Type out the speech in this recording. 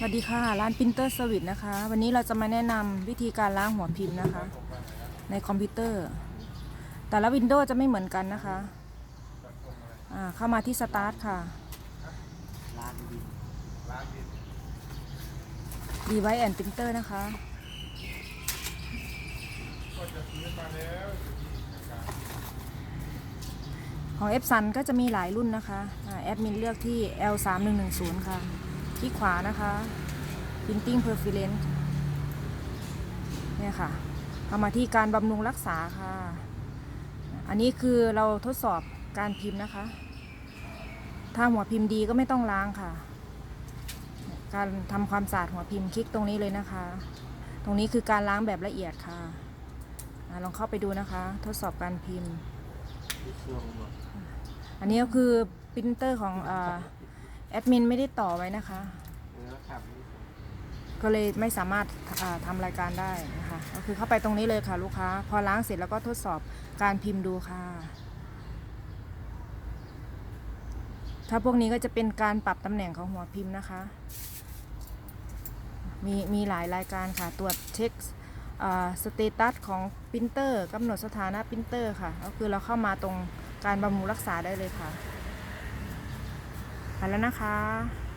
สวัสดีค่ะ ร้าน Printer Service นะคะ วันนี้เราจะมาแนะนำวิธีการล้างหัวพิมพ์นะคะ ในคอมพิวเตอร์ แต่ละวินโดว์จะไม่เหมือนกันนะคะอ่าเข้ามาที่ Start ค่ะ Device and Printer นะคะของ Epson ก็จะมีหลายรุ่นนะคะอ่าแอดมินเลือกที่ L3110 ค่ะ ที่ขวานะคะ Printing Preference เนี่ยค่ะเข้ามาที่การบำรุงรักษาค่ะ อันนี้คือเราทดสอบการพิมพ์นะคะ ถ้าหัวพิมพ์ดีก็ไม่ต้องล้างค่ะ การทำความสะอาดหัวพิมพ์คลิกตรงนี้เลยนะคะ ตรงนี้คือการล้างแบบละเอียดค่ะลองเข้าไปดูนะคะ ทดสอบการพิมพ์ อันนี้ก็คือปรินเตอร์ของ แอดมินไม่ได้ต่อไว้นะคะ ก็เลยไม่สามารถอ่าทำรายการได้นะคะก็คือเข้าไปตรงนี้เลยค่ะ ลูกค้า พอล้างเสร็จแล้วก็ทดสอบการพิมพ์ดูค่ะ ถ้าพวกนี้ก็จะเป็นการปรับตำแหน่งของหัวพิมพ์นะคะ มีมีหลายรายการค่ะ ตรวจเช็คสเตตัสของปรินเตอร์กำหนดสถานะปรินเตอร์ค่ะ ก็คือเราเข้ามาตรงการบำรุงรักษาได้เลยค่ะ ไปแล้วนะคะ